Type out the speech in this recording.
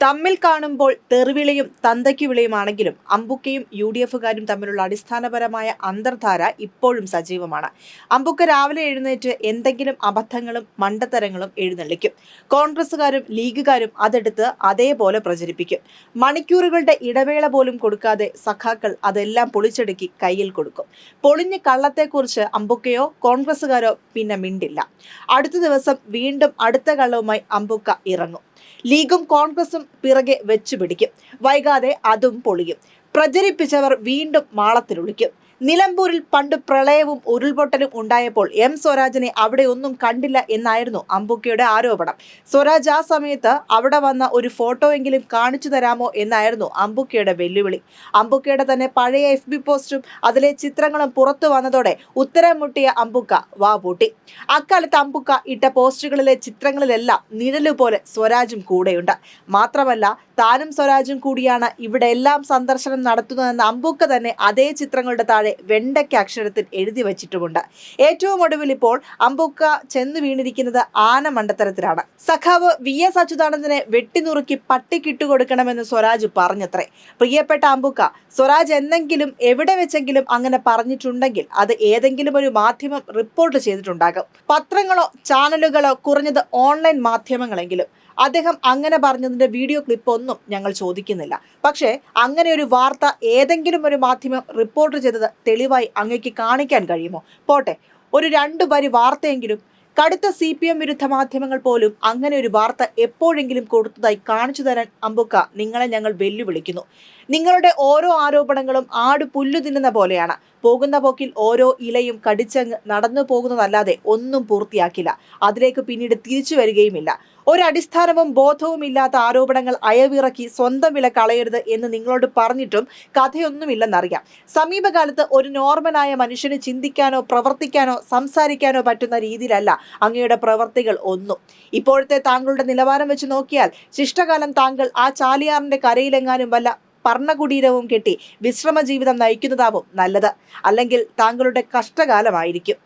തമ്മിൽ കാണുമ്പോൾ തെറിവിളിയും തന്തയ്ക്ക് വിളിയുമാണെങ്കിലും അമ്പുക്കയും യു ഡി എഫുകാരും തമ്മിലുള്ള അടിസ്ഥാനപരമായ അന്തർധാര ഇപ്പോഴും സജീവമാണ്. അമ്പുക്ക രാവിലെ എഴുന്നേറ്റ് എന്തെങ്കിലും അബദ്ധങ്ങളും മണ്ടത്തരങ്ങളും എഴുന്നള്ളിക്കും. കോൺഗ്രസുകാരും ലീഗുകാരും അതെടുത്ത് അതേപോലെ പ്രചരിപ്പിക്കും. മണിക്കൂറുകളുടെ ഇടവേള പോലും കൊടുക്കാതെ സഖാക്കൾ അതെല്ലാം പൊളിച്ചെടുക്കി കയ്യിൽ കൊടുക്കും. പൊളിഞ്ഞ കള്ളത്തെക്കുറിച്ച് അമ്പുക്കയോ കോൺഗ്രസുകാരോ പിന്നെ മിണ്ടില്ല. അടുത്ത ദിവസം വീണ്ടും അടുത്ത കള്ളവുമായി അമ്പുക്ക ഇറങ്ങും. ലീഗും കോൺഗ്രസും പിറകെ വെച്ചുപിടിക്കും. വൈകാതെ അതും പൊളിയും. പ്രചരിപ്പിച്ചവർ വീണ്ടും മാളത്തിലൊളിക്കും. നിലമ്പൂരിൽ പണ്ട് പ്രളയവും ഉരുൾപൊട്ടലും ഉണ്ടായപ്പോൾ എം സ്വരാജിനെ അവിടെ ഒന്നും കണ്ടില്ല എന്നായിരുന്നു അമ്പുക്കയുടെ ആരോപണം. സ്വരാജ് ആ സമയത്ത് അവിടെ വന്ന ഒരു ഫോട്ടോയെങ്കിലും കാണിച്ചു തരാമോ എന്നായിരുന്നു അമ്പുക്കയുടെ വെല്ലുവിളി. അമ്പുക്കയുടെ തന്നെ പഴയ എഫ് ബി പോസ്റ്റും അതിലെ ചിത്രങ്ങളും പുറത്തു വന്നതോടെ ഉത്തരം മുട്ടിയ അമ്പുക്ക വാ പൂട്ടി. അക്കാലത്ത് അമ്പുക്ക ഇട്ട പോസ്റ്റുകളിലെ ചിത്രങ്ങളിലെല്ലാം നിഴലുപോലെ സ്വരാജും കൂടെയുണ്ട്. മാത്രമല്ല താനും സ്വരാജും കൂടിയാണ് ഇവിടെ എല്ലാം സന്ദർശനം നടത്തുന്നതെന്ന് അമ്പുക്ക തന്നെ അതേ ചിത്രങ്ങളുടെ താഴെ വെണ്ടയ്ക്ക അക്ഷരത്തിൽ എഴുതി വച്ചിട്ടുമുണ്ട്. ഏറ്റവും ഒടുവിൽ ഇപ്പോൾ അമ്പുക്ക ചെന്ന് വീണിരിക്കുന്നത് ആന മണ്ടത്തരത്തിലാണ്. സഖാവ് വി എസ് അച്യുതാനന്ദനെ വെട്ടിനുറുക്കി പട്ടിക്കിട്ടുകൊടുക്കണമെന്ന് സ്വരാജ് പറഞ്ഞത്രേ. പ്രിയപ്പെട്ട അമ്പുക്ക സ്വരാജ് എന്തെങ്കിലും എവിടെ വെച്ചെങ്കിലും അങ്ങനെ പറഞ്ഞിട്ടുണ്ടെങ്കിൽ അത് ഏതെങ്കിലും ഒരു മാധ്യമം റിപ്പോർട്ട് ചെയ്തിട്ടുണ്ടാകും. പത്രങ്ങളോ ചാനലുകളോ കുറഞ്ഞത് ഓൺലൈൻ മാധ്യമങ്ങളെങ്കിലും. അദ്ദേഹം അങ്ങനെ പറഞ്ഞതിന്റെ വീഡിയോ ക്ലിപ്പ് ഒന്നും ഞങ്ങൾ ചോദിക്കുന്നില്ല. പക്ഷേ അങ്ങനെ ഒരു വാർത്ത ഏതെങ്കിലും ഒരു മാധ്യമം റിപ്പോർട്ട് ചെയ്തത് തെളിവായി അങ്ങേക്ക് കാണിക്കാൻ കഴിയുമോ? പോട്ടെ ഒരു രണ്ടു വരി വാർത്തയെങ്കിലും കടുത്ത സി പി എം വിരുദ്ധ മാധ്യമങ്ങൾ പോലും അങ്ങനെ ഒരു വാർത്ത എപ്പോഴെങ്കിലും കൊടുത്തതായി കാണിച്ചു തരാൻ അമ്പുക്ക നിങ്ങളെ ഞങ്ങൾ വെല്ലുവിളിക്കുന്നു. നിങ്ങളുടെ ഓരോ ആരോപണങ്ങളും ആട് പുല്ലു തിന്നുന്ന പോലെയാണ്. പോകുന്ന പോക്കിൽ ഓരോ ഇലയും കടിച്ചങ്ങ് നടന്നു പോകുന്നതല്ലാതെ ഒന്നും പൂർത്തിയാക്കില്ല. അതിലേക്ക് പിന്നീട് തിരിച്ചു വരികയുമില്ല. ഒരടിസ്ഥാനവും ബോധവും ഇല്ലാത്ത ആരോപണങ്ങൾ അയവിറക്കി സ്വന്തം വില കളയരുത് എന്ന് നിങ്ങളോട് പറഞ്ഞിട്ടും കഥയൊന്നുമില്ലെന്നറിയാം. സമീപകാലത്ത് ഒരു നോർമലായ മനുഷ്യന് ചിന്തിക്കാനോ പ്രവർത്തിക്കാനോ സംസാരിക്കാനോ പറ്റുന്ന രീതിയിലല്ല അങ്ങയുടെ പ്രവർത്തികൾ ഒന്നും. ഇപ്പോഴത്തെ താങ്കളുടെ നിലവാരം വെച്ച് നോക്കിയാൽ ശിഷ്ടകാലം താങ്കൾ ആ ചാലിയാറിന്റെ കരയിലെങ്ങാനും വല്ല പർണകുടീരവും കെട്ടി വിശ്രമ ജീവിതം നയിക്കുന്നതാവും നല്ലത്. അല്ലെങ്കിൽ താങ്കളുടെ കഷ്ടകാലമായിരിക്കും.